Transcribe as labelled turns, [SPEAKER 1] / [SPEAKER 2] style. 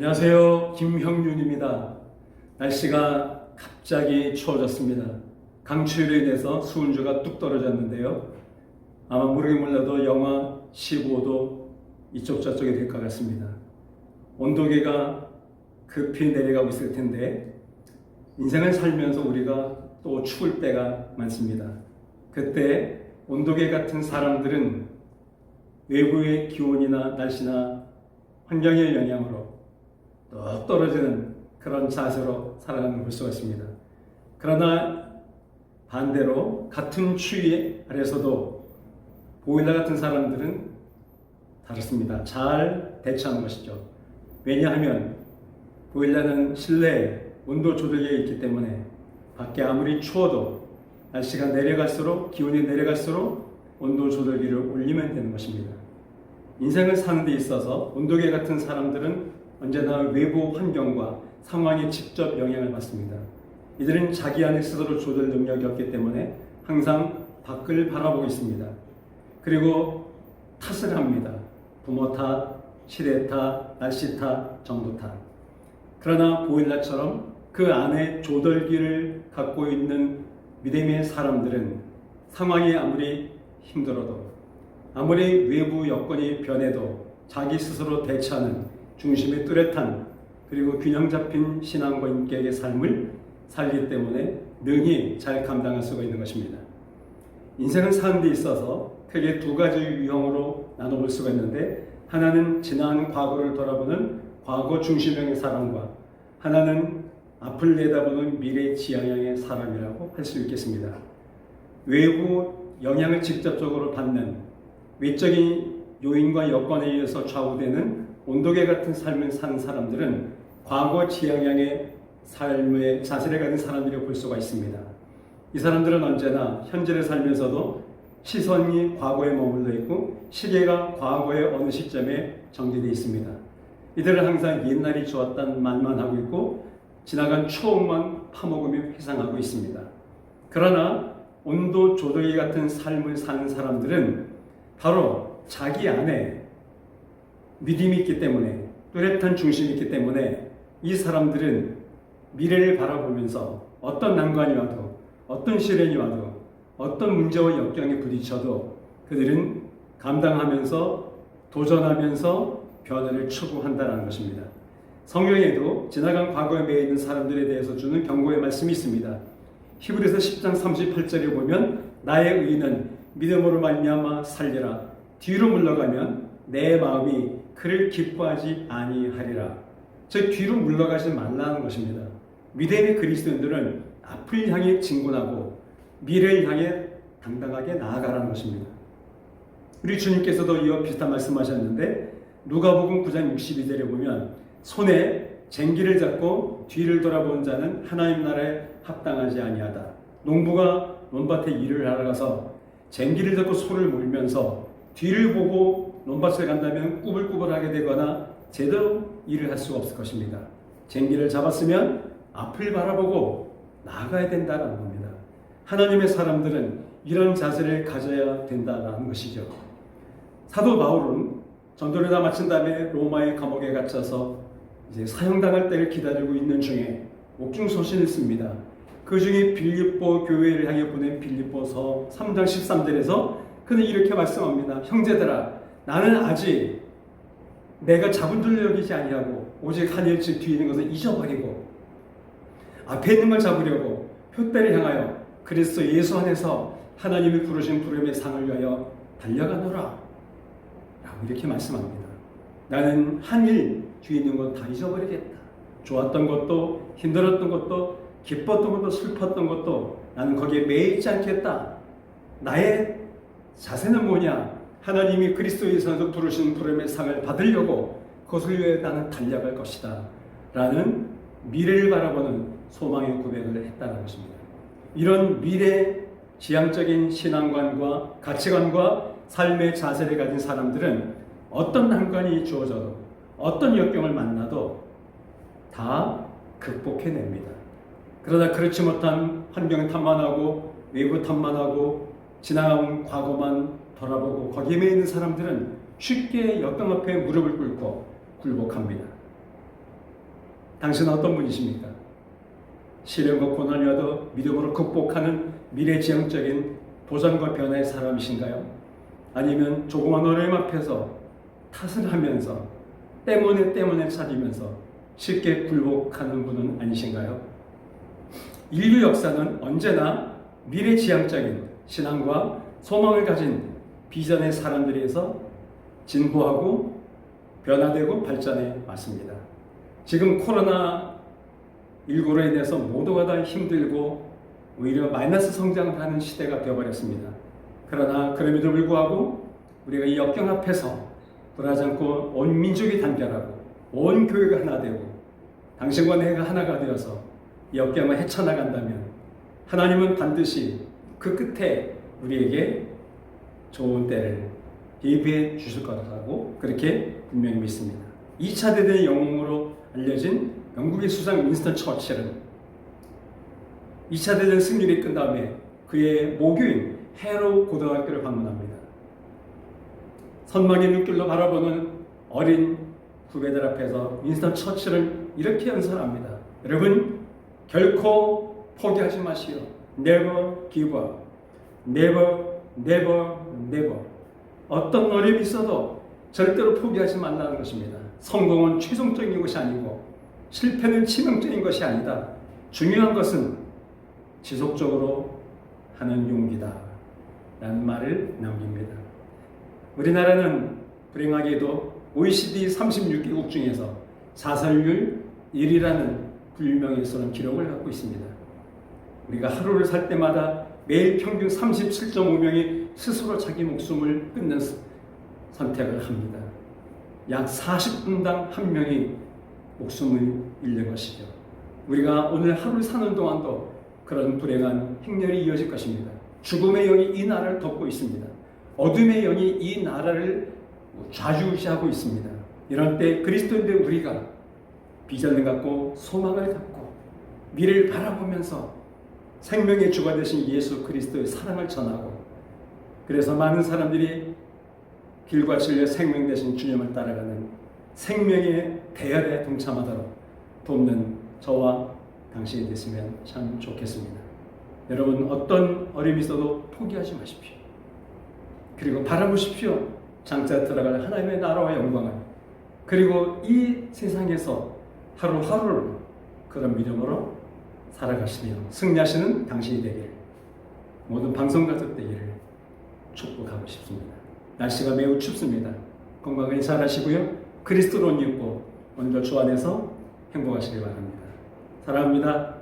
[SPEAKER 1] 안녕하세요. 김형윤입니다. 날씨가 갑자기 추워졌습니다. 강추위로 인해서 수온주가 뚝 떨어졌는데요. 아마 모르게 몰라도 영하 15도 이쪽 저쪽이 될 것 같습니다. 온도계가 급히 내려가고 있을 텐데 인생을 살면서 우리가 또 추울 때가 많습니다. 그때 온도계 같은 사람들은 외부의 기온이나 날씨나 환경의 영향으로 또 떨어지는 그런 자세로 살아가는 걸볼 수가 있습니다. 그러나 반대로 같은 추위 아래서도 보일러 같은 사람들은 다릅니다. 잘 대처하는 것이죠. 왜냐하면 보일러는 실내 온도 조절기가 있기 때문에 밖에 아무리 추워도 날씨가 내려갈수록 기온이 내려갈수록 온도 조절기를 올리면 되는 것입니다. 인생을 사는 데 있어서 온도계 같은 사람들은 언제나 외부 환경과 상황에 직접 영향을 받습니다. 이들은 자기 안에 스스로 조절 능력이 없기 때문에 항상 밖을 바라보고 있습니다. 그리고 탓을 합니다. 부모 탓, 시대 탓, 날씨 탓, 정도 탓. 그러나 보일러처럼 그 안에 조절기를 갖고 있는 믿음의 사람들은 상황이 아무리 힘들어도 아무리 외부 여건이 변해도 자기 스스로 대처하는 중심이 뚜렷한 그리고 균형 잡힌 신앙과 인격의 삶을 살기 때문에 능히 잘 감당할 수가 있는 것입니다. 인생은 사는 데 있어서 크게 두 가지 유형으로 나눠볼 수가 있는데 하나는 지난 과거를 돌아보는 과거 중심형의 사람과 하나는 앞을 내다보는 미래 지향형의 사람이라고 할 수 있겠습니다. 외부 영향을 직접적으로 받는 외적인 요인과 여건에 의해서 좌우되는 온도계 같은 삶을 사는 사람들은 과거 지향형의 삶의 자세를 가진 사람들이 볼 수가 있습니다. 이 사람들은 언제나 현재를 살면서도 시선이 과거에 머물러 있고 시계가 과거의 어느 시점에 정지되어 있습니다. 이들은 항상 옛날이 좋았다는 말만 하고 있고 지나간 추억만 파먹으며 회상하고 있습니다. 그러나 온도 조절기 같은 삶을 사는 사람들은 바로 자기 안에 믿음이 있기 때문에 뚜렷한 중심이 있기 때문에 이 사람들은 미래를 바라보면서 어떤 난관이 와도 어떤 시련이 와도 어떤 문제와 역경에 부딪혀도 그들은 감당하면서 도전하면서 변화를 추구한다는 것입니다. 성경에도 지나간 과거에 매여 있는 사람들에 대해서 주는 경고의 말씀이 있습니다. 히브리서 10장 38절에 보면 나의 의는 믿음으로 말미암아 살리라 뒤로 물러가면 내 마음이 그를 기뻐하지 아니하리라. 즉 뒤로 물러가지 말라는 것입니다. 믿음의 그리스도인들은 앞을 향해 진군하고 미래를 향해 당당하게 나아가라는 것입니다. 우리 주님께서도 이와 비슷한 말씀하셨는데 누가복음 9장 62절에 보면 손에 쟁기를 잡고 뒤를 돌아본 자는 하나님 나라에 합당하지 아니하다. 농부가 논밭에 일을 하러 가서 쟁기를 잡고 소를 몰면서 뒤를 보고 논밭에 간다면 꾸불꾸불하게 되거나 제대로 일을 할 수가 없을 것입니다. 쟁기를 잡았으면 앞을 바라보고 나아가야 된다는 겁니다. 하나님의 사람들은 이런 자세를 가져야 된다는 것이죠. 사도 바울은 전도를 다 마친 다음에 로마의 감옥에 갇혀서 이제 사형당할 때를 기다리고 있는 중에 옥중 소신을 씁니다. 그 중에 빌립보 교회를 향해 보낸 빌립보서 3장 13절에서 그는 이렇게 말씀합니다. 형제들아, 나는 아직 내가 줄 여기지 아니하고 오직 한 일찍 뒤에 있는 것을 잊어버리고 앞에 있는 걸 잡으려고 표대를 향하여 그리스도 예수 안에서 하나님이 부르신 부름의 상을 위하여 달려가노라 라고 이렇게 말씀합니다. 나는 한일 뒤에 있는 건 다 잊어버리겠다. 좋았던 것도 힘들었던 것도 기뻤던 것도 슬펐던 것도 나는 거기에 매이지 않겠다. 나의 자세는 뭐냐? 하나님이 그리스도에서 부르신 부름의 상을 받으려고 그것을 위해 나는 달려갈 것이다. 라는 미래를 바라보는 소망의 고백을 했다는 것입니다. 이런 미래 지향적인 신앙관과 가치관과 삶의 자세를 가진 사람들은 어떤 난관이 주어져도 어떤 역경을 만나도 다 극복해냅니다. 그러다 그렇지 못한 환경 탐만하고 외부 탐만하고 지나온 과거만 돌아보고 거기에 있는 사람들은 쉽게 역경 앞에 무릎을 꿇고 굴복합니다. 당신은 어떤 분이십니까? 시련과 고난이라도 믿음으로 극복하는 미래지향적인 도전과 변화의 사람이신가요? 아니면 조그만 어려움 앞에서 탓을 하면서 때문에 때문에 찾으면서 쉽게 굴복하는 분은 아니신가요? 인류 역사는 언제나 미래지향적인 신앙과 소망을 가진 비전의 사람들에서 진보하고 변화되고 발전해 왔습니다. 지금 코로나 19로 인해서 모두가 다 힘들고 오히려 마이너스 성장을 하는 시대가 되어버렸습니다. 그러나 그럼에도 불구하고 우리가 이 역경 앞에서 불하지 않고 온 민족이 단결하고 온 교회가 하나 되고 당신과 내가 하나가 되어서 이 역경을 헤쳐나간다면 하나님은 반드시 그 끝에 우리에게 좋은 때를 예비해 주실 거라고 그렇게 분명히 믿습니다. 2차 대전의 영웅으로 알려진 영국의 수장 윈스턴 처칠은 2차 대전 승리를 끝 다음에 그의 모교인 해로 고등학교를 방문합니다. 선망의 눈길로 바라보는 어린 후배들 앞에서 윈스턴 처칠은 이렇게 연설합니다. 여러분 결코 포기하지 마시오. Never give up. Never, never, never. 어떤 어려움이 있어도 절대로 포기하지 말라는 것입니다. 성공은 최종적인 것이 아니고 실패는 치명적인 것이 아니다. 중요한 것은 지속적으로 하는 용기다. 라는 말을 남깁니다. 우리나라는 불행하게도 OECD 36개국 중에서 자살률 1위라는 불명예스러운 기록을 갖고 있습니다. 우리가 하루를 살 때마다 매일 평균 37.5명이 스스로 자기 목숨을 끊는 선택을 합니다. 약 40분당 한 명이 목숨을 잃는 것이죠. 우리가 오늘 하루를 사는 동안도 그런 불행한 행렬이 이어질 것입니다. 죽음의 영이 이 나라를 덮고 있습니다. 어둠의 영이 이 나라를 좌지우지하고 있습니다. 이런 때 그리스도인들 우리가 비전을 갖고 소망을 갖고 미래를 바라보면서 생명의 주가 되신 예수 그리스도의 사랑을 전하고 그래서 많은 사람들이 길과 진리의 생명 되신 주님을 따라가는 생명의 대열에 동참하도록 돕는 저와 당신이 됐으면 참 좋겠습니다. 여러분 어떤 어려움이 있어도 포기하지 마십시오. 그리고 바라보십시오. 장차 들어갈 하나님의 나라와 영광을. 그리고 이 세상에서 하루하루를 그런 믿음으로 살아가시며 승리하시는 당신이 되기를 모든 방송 가족 되기를 축복하고 싶습니다. 날씨가 매우 춥습니다. 건강하게 잘 하시고요. 그리스도로 옷 입고 오늘도 주 안에서 행복하시길 바랍니다. 사랑합니다.